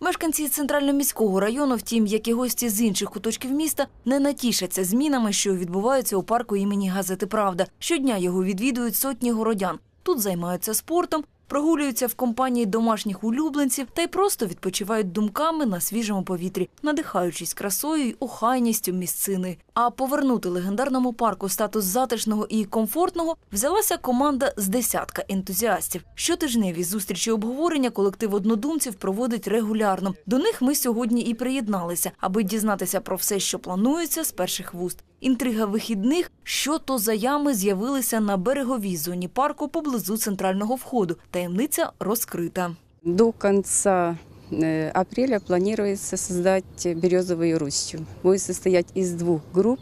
Мешканці центрально-міського району, втім, як і гості з інших куточків міста, не натішаться змінами, що відбуваються у парку імені газети Правда. Щодня його відвідують сотні городян. Тут займаються спортом, прогулюються в компанії домашніх улюбленців та й просто відпочивають думками на свіжому повітрі, надихаючись красою й охайністю місцини. А повернути легендарному парку статус затишного і комфортного взялася команда з десятка ентузіастів. Щотижневі зустрічі обговорення колектив однодумців проводить регулярно. До них ми сьогодні і приєдналися, аби дізнатися про все, що планується з перших вуст. Інтрига вихідних, що то за ями з'явилися на береговій зоні парку поблизу центрального входу Таємниця розкрита. До конца э, апреля планируется создать березовую рощу. Будет состоять из двух групп.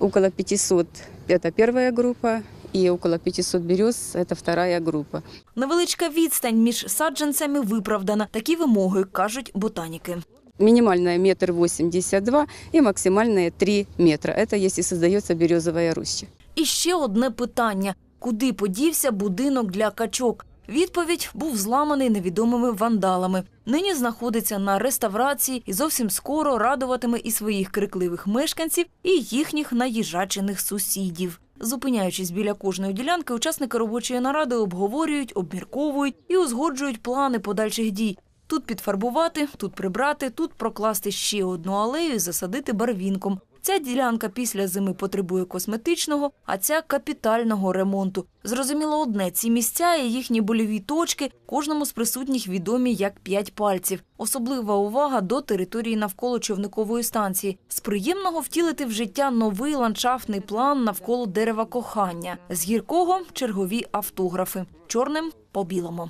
Около 500 – это первая группа, и около 500 берез – это вторая группа. Невеличка відстань між саджанцями виправдана. Такі вимоги кажуть ботаніки. Минимальная метр восемьдесят два и максимальная 3 метра. Это если создается березовая роща. І ще одне питання: куди подівся будинок для качок? Відповідь був зламаний невідомими вандалами. Нині знаходиться на реставрації і зовсім скоро радуватиме і своїх крикливих мешканців, і їхніх наїжачених сусідів. Зупиняючись біля кожної ділянки, учасники робочої наради обговорюють, обмірковують і узгоджують плани подальших дій. Тут підфарбувати, тут прибрати, тут прокласти ще одну алею і засадити барвінком. Ця ділянка після зими потребує косметичного, а ця капітального ремонту. Зрозуміло одне, ці місця і їхні больові точки кожному з присутніх відомі як п'ять пальців. Особлива увага до території навколо човникової станції. З приємного втілити в життя новий ландшафтний план навколо дерева кохання. З гіркого чергові автографи. Чорним по білому.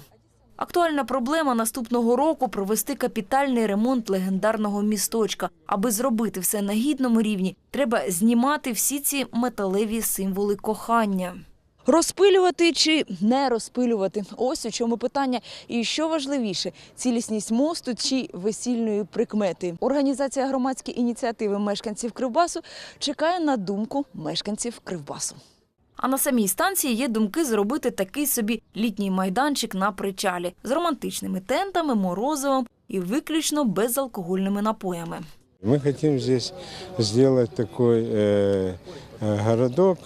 Актуальна проблема наступного року провести капітальний ремонт легендарного місточка. Аби зробити все на гідному рівні, треба знімати всі ці металеві символи кохання. Розпилювати чи не розпилювати? Ось у чому питання. І що важливіше, цілісність мосту чи весільної прикмети. Організація громадської ініціативи мешканців Кривбасу чекає на думку мешканців Кривбасу. А на самій станції є думки зробити такий собі літній майданчик на причалі з романтичними тентами, морозивом і виключно безалкогольними напоями. Мы хотим здесь сделать такой э, э, городок,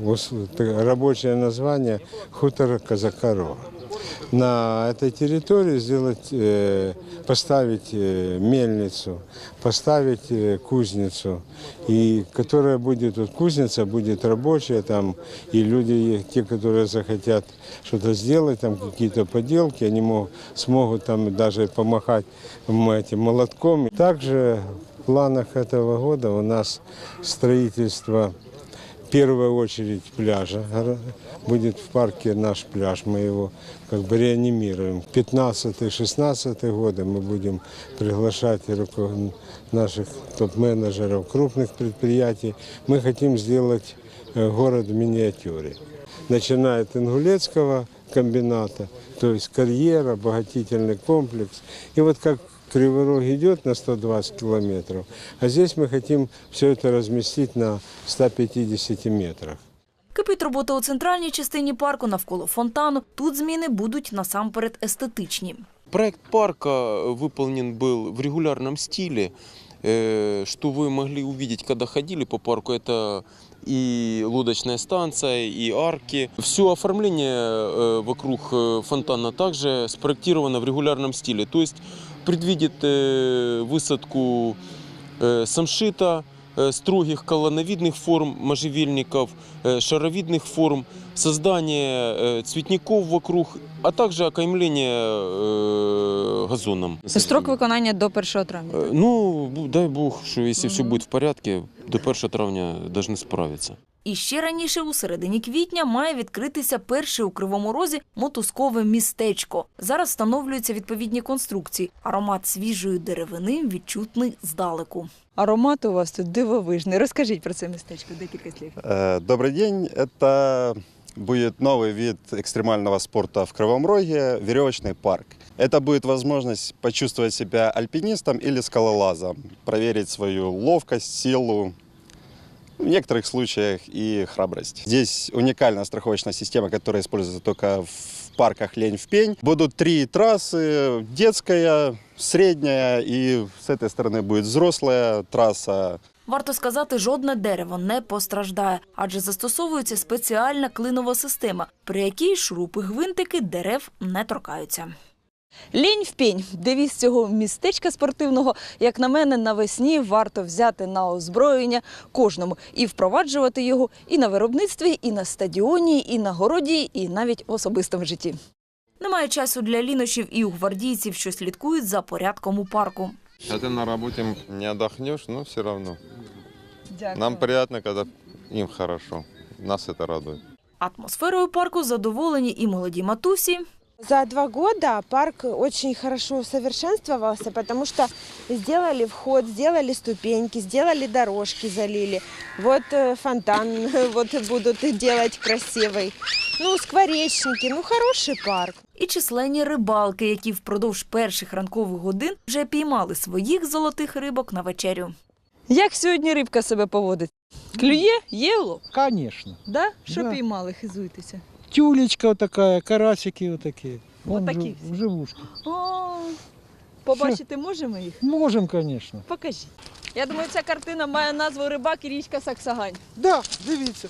ус- т- рабочее название хутора Казака Рога. На этой территории сделать, э, поставить э, мельницу, поставить э, кузницу, и которая будет, вот кузница будет рабочая, там, и люди, те, которые захотят что-то сделать, там какие-то поделки, они мог- смогут там даже помахать м, этим молотком. Также в планах этого года у нас строительство в первую очередь пляжа. Гора- Будет в парке наш пляж, мы его как бы реанимируем. 15-16 годы мы будем приглашать руко- наших топ-менеджеров крупных предприятий. Мы хотим сделать э, город в миниатюре. Начиная от Ингулецкого комбината, то есть карьер, обогатительный комплекс. И вот как Кривой Рог идет на 120 километров, а здесь мы хотим все это разместить на 150 метрах. Кипить робота у центральній частині парку навколо фонтану. Тут зміни будуть насамперед естетичні. Проект парка выполнен был в регулярном стиле. Э, Что вы могли увидеть, когда ходили по парку, это и лодочная станция, и арки. Все оформление э, вокруг э, фонтана также спроектировано в регулярном стиле. То есть предвидит э, высадку э, самшита, э, строгих колонновидных форм можжевельников, э, шаровидных форм, создание э, цветников вокруг, а также окаймление э, газоном. Строк виконання до 1 травня. Э, Ну, бу- дай бог, что если все будет в порядке, до 1 травня должны справиться. І ще раніше, у середині квітня, має відкритися перше у Кривому Розі мотузкове містечко. Зараз встановлюються відповідні конструкції. Аромат свіжої деревини відчутний здалеку. Аромат у вас тут дивовижний. Розкажіть про це містечко декілька слів. Э, Добрый день. Это будет новый вид экстремального спорта в Кривом Роге – веревочный парк. Это будет возможность почувствовать себя альпинистом или скалолазом, проверить свою ловкость, силу, в некоторых случаях и храбрость. Здесь уникальная страховочная система, которая используется только в парках «Лень в пень». Будут три трассы, детская, средняя и с этой стороны будет взрослая трасса. Варто сказати, жодне дерево не постраждає, адже застосовується спеціальна клинова система, при якій шурупи гвинтики дерев не торкаються. Лінь в пінь девіз цього містечка спортивного, як на мене, навесні варто взяти на озброєння кожному і впроваджувати його і на виробництві, і на стадіоні, і на городі, і навіть в особистому житті. Немає часу для лінощів і у гвардійців, що слідкують за порядком у парку. А ты на работе не отдохнешь, но все равно. Нам приятно, когда им хорошо. Нас это радует. Атмосферою парку задоволені і молоді матусі, За два года парк очень хорошо усовершенствовался, потому что сделали вход, сделали ступеньки, сделали дорожки, залили. Вот э, фонтан вот будут делать красивый. Ну, скворечники, ну хороший парк. і численні рибалки, які впродовж перших ранкових годин вже піймали своїх золотих рибок на вечерю. Як сьогодні рибка себе поводить? Клює? Є улов? Конечно. Да? Що Да. піймали, хизуйтеся? Тюлечка вот карасики отакі. такие. Вон Отакі жив- всі? в. О, побачити можемо їх? Можемо, звісно. Покажіть. Я думаю, ця картина має назву Рибак і річка Саксагань. Да, дивіться.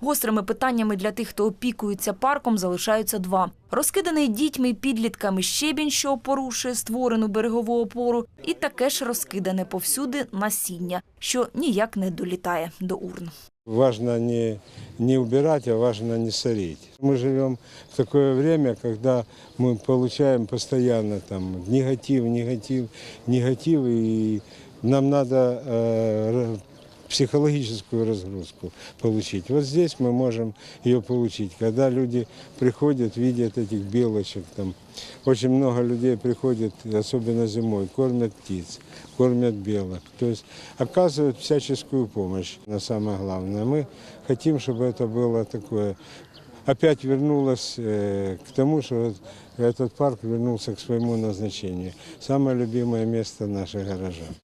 Гострими питаннями для тих, хто опікується парком, залишаються два: розкиданий дітьми і підлітками щебінь, що порушує створену берегову опору, і таке ж розкидане повсюди насіння, що ніяк не долітає до урн. Важно не, не убирать, а важно не сорить. Мы живем в такое время, когда мы получаем постоянно там негатив, негатив, негатив, и нам надо э, ра- психологическую разгрузку получить. Вот здесь мы можем ее получить, когда люди приходят, видят этих белочек, там очень много людей приходит, особенно зимой, кормят птиц, кормят белок, то есть оказывают всяческую помощь. Но самое главное, мы хотим, чтобы это было такое, опять вернулось э, к тому, что этот парк вернулся к своему назначению. Самое любимое место наших горожан.